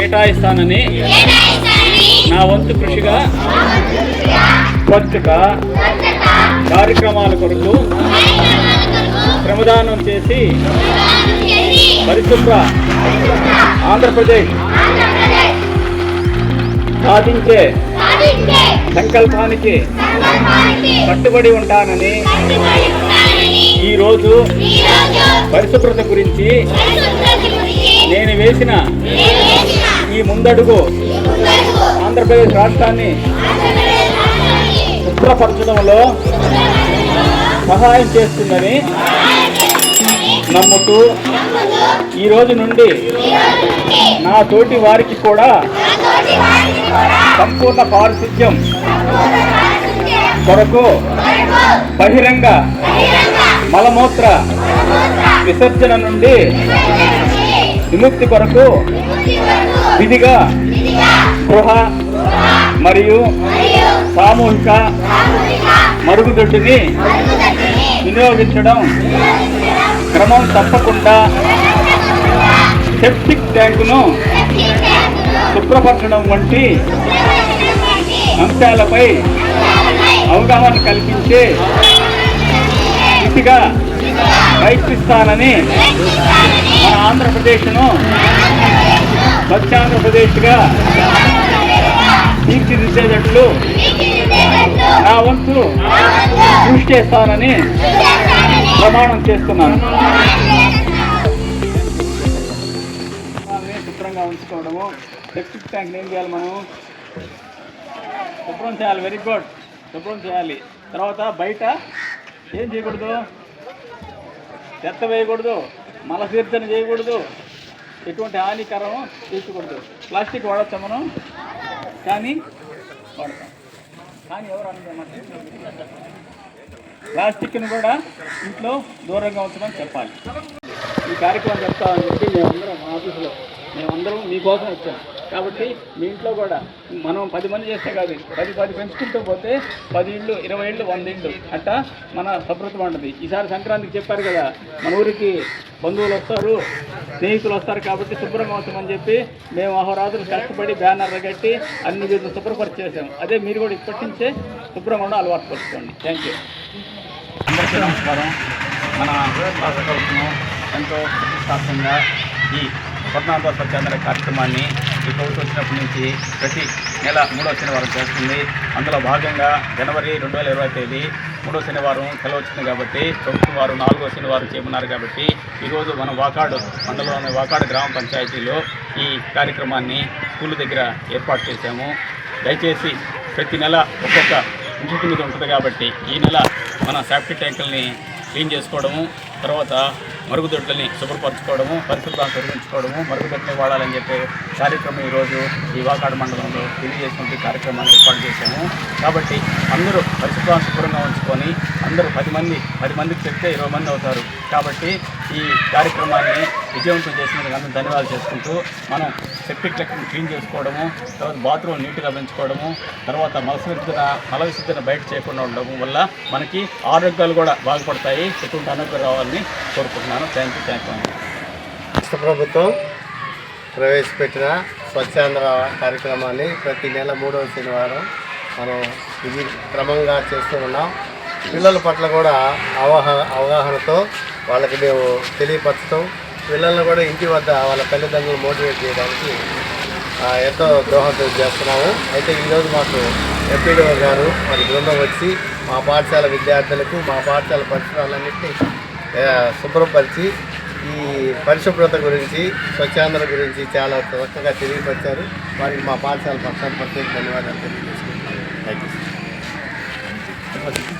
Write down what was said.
కేటాయిస్తానని నా వంతు కృషిగా స్వచ్ఛత కార్యక్రమాల కొరకు శ్రమదానం చేసి పరిశుభ్ర ఆంధ్రప్రదేశ్ సాధించే సంకల్పానికి కట్టుబడి ఉంటానని ఈరోజు పరిశుభ్రత గురించి నేను వేసిన ఈ ముందడుగు ఆంధ్రప్రదేశ్ రాష్ట్రాన్ని శుభ్రపరచడంలో సహాయం చేస్తుందని నమ్ముతూ ఈ రోజు నుండి నా తోటి వారికి కూడా సంపూర్ణ పారిశుద్ధ్యం కొరకు బహిరంగ మలమూత్ర విసర్జన నుండి విముక్తి కొరకు విధిగా గృహ మరియు సామూహిక మరుగుదొడ్డిని వినియోగించడం క్రమం తప్పకుండా సెప్టిక్ ట్యాంకును శుభ్రపరచడం వంటి అంశాలపై అవగాహన కల్పించే స్థితిగా ప్రయత్నిస్తానని మన ఆంధ్రప్రదేశ్ను స్వచ్ఛాంధ్రప్రదేశ్గా తీర్చిదిద్దేటట్లు నా వంతు కృషి చేస్తానని ప్రమాణం చేస్తున్నాను. శుభ్రంగా ఉంచుకోవడము. సెప్టిక్ ట్యాంక్ ఏం చేయాలి మనం శుభ్రం చేయాలి వెరీ గుడ్. శుభ్రం చేయాలి. తర్వాత బయట ఏం చేయకూడదు? చెత్త వేయకూడదు. మలసీర్జన చేయకూడదు. ఎటువంటి హానికరం తీసుకోకూడదు. ప్లాస్టిక్ వాడచ్చా మనం? కానీ వాడతాం. కానీ ఎవరు అనుకోమంటే ప్లాస్టిక్ను కూడా ఇంట్లో దూరంగా ఉంచమని చెప్పాలి. ఈ కార్యక్రమం చెప్తామని చెప్పి మేమందరం మా ఆఫీసులో మేమందరం మీకోసం వచ్చాం. కాబట్టి మీ ఇంట్లో కూడా మనం పది మంది చేస్తే కాదు పది పది పెంచుకుంటూ పోతే పది ఇళ్ళు ఇరవై ఇళ్ళు వంద ఇళ్ళు అట్టా మన సభృతం ఉంటుంది ఈసారి సంక్రాంతికి చెప్పారు కదా మన ఊరికి బంధువులు వస్తారు స్నేహితులు వస్తారు కాబట్టి శుభ్రంగా ఉంచమని చెప్పి మేము అహోరాత్రులు కష్టపడి బ్యానర్లు కట్టి అన్ని వీధులు శుభ్రపరిచేసాము అదే మీరు కూడా ఇప్పటి నుంచే శుభ్రంగా ఉండి అలవాటు పరుచుకోండి. థ్యాంక్ యూ అందరికీ నమస్కారం. మన రాష్ట్ర ప్రభుత్వం ఎంతో ప్రతిష్టాత్మకంగా ఈ స్వర్ణాంధ్ర స్వచ్ఛాంధ్ర కార్యక్రమాన్ని ఈ ప్రభుత్వం వచ్చినప్పటి నుంచి ప్రతి నెల మూడో శనివారం చేస్తుంది. అందులో భాగంగా జనవరి రెండు వేల ఇరవై తేదీ మూడో శనివారం సెలవు వచ్చింది కాబట్టి ప్రభుత్వం వారు నాలుగో శనివారం చేయమన్నారు కాబట్టి ఈరోజు మన వాకాడు మండలంలోని వాకాడు గ్రామ పంచాయతీలో ఈ కార్యక్రమాన్ని స్కూల్ దగ్గర ఏర్పాటు చేశాము. దయచేసి ప్రతి నెల ఒక్కొక్క ఇంటి మీద ఉంటుంది కాబట్టి ఈ నెల మన సేఫ్టీ ట్యాంకుల్ని క్లీన్ చేసుకోవడము తర్వాత మరుగుదొడ్లని శుభ్రపరచుకోవడము పరిశుభ్రాన్ని తొలగించుకోవడము మరుగుదొడ్లని వాడాలని చెప్పే కార్యక్రమం ఈరోజు ఈ వాకాడు మండలంలో తెలియజేసుకుంటూ కార్యక్రమాన్ని ఏర్పాటు చేశాము. కాబట్టి అందరూ పరిశుభ్రాన్ని శుభ్రంగా ఉంచుకొని అందరూ పది మంది పది మందికి చెప్తే ఇరవై మంది అవుతారు. కాబట్టి ఈ కార్యక్రమాన్ని విజయవంతం చేసినందుకు అందరూ ధన్యవాదాలు చేసుకుంటూ మనం సెప్టిక్ లెక్కను క్లీన్ చేసుకోవడము తర్వాత బాత్రూమ్ నీట్గా పెంచుకోవడము తర్వాత మలవిసర్జన మల విసర్జన బయట చేయకుండా ఉండడం వల్ల మనకి ఆరోగ్యాలు కూడా బాగుపడతాయి. ఎటువంటి అనుభవం రావాలని కోరుకుంటున్నాను. థ్యాంక్ యూ థ్యాంక్ యూ రాష్ట్ర ప్రభుత్వం ప్రవేశపెట్టిన స్వచ్ఛాంధ్ర కార్యక్రమాన్ని ప్రతి నెల మూడవ శనివారం మనం ఇది క్రమంగా చేస్తూ ఉన్నాం. పిల్లల పట్ల కూడా అవగాహన అవగాహనతో వాళ్ళకి మేము తెలియపరచడం పిల్లలను కూడా ఇంటి వద్ద వాళ్ళ తల్లిదండ్రులు మోటివేట్ చేయడానికి ఎంతో దోహదం చేస్తున్నాము. అయితే ఈరోజు మాకు ఎంపీడీఓ గారు వాళ్ళ బృందం వచ్చి మా పాఠశాల విద్యార్థులకు మా పాఠశాల పరిసరాలన్నింటినీ శుభ్రపరిచి ఈ పరిశుభ్రత గురించి స్వచ్ఛాంధ్ర గురించి చాలా చక్కగా తెలియపరిచారు. వారికి మా పాఠశాల పక్షాన్ని ప్రత్యేక ధన్యవాదాలు తెలియజేసుకుంటున్నాను థ్యాంక్ యూ